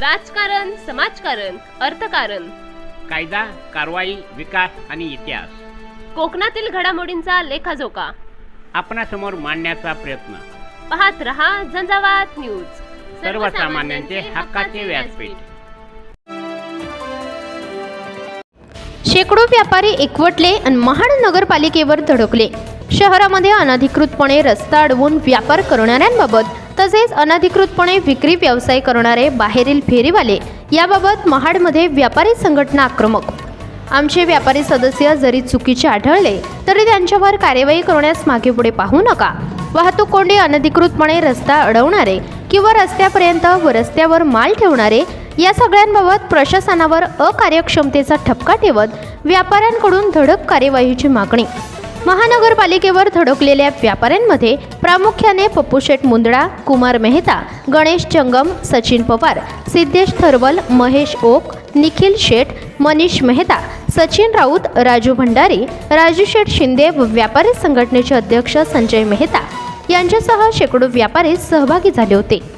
राजकारण समाजकारण अर्थकारण. कायदा कारवाई विकास आणि इतिहास. कोकणातील घडामोडींचा लेखाजोखा. आपणासमोर मांडण्याचा प्रयत्न. पाहत रहा झंझावात न्यूज. सर्वसामान्यांचे हक्काचे व्यासपीठ. शेकडो व्यापारी एकवटले आणि महाड नगरपालिकेवर धडकले. शहरामध्ये अनधिकृतपणे रस्ता अडवून व्यापार करणाऱ्यांबाबत तसेच अनधिकृतपणे विक्री व्यवसाय करणारे बाहेरील फेरीवाले याबाबत महाडमध्ये व्यापारी संघटना आक्रमक. आमचे व्यापारी सदस्य जरी चुकीचे आढळले तरी त्यांच्यावर कार्यवाही करण्यास मागे पुढे पाहू नका. वाहतूक कोंडी अनधिकृतपणे रस्ता अडवणारे किंवा रस्त्यापर्यंत व रस्त्यावर माल ठेवणारे या सगळ्यांबाबत प्रशासनावर अकार्यक्षमतेचा ठपका ठेवत व्यापाऱ्यांकडून धडक कार्यवाहीची मागणी महानगरपालिकेवर धडकलेल्या व्यापाऱ्यांमध्ये प्रामुख्याने पप्पूशेठ मुंदडा कुमार मेहता गणेश जंगम सचिन पवार सिद्धेश थरवल महेश ओक निखिल शेठ मनीष मेहता सचिन राऊत राजू भंडारी राजू शेठ शिंदे व व्यापारी संघटनेचे अध्यक्ष संजय मेहता यांच्यासह शेकडो व्यापारी सहभागी झाले होते.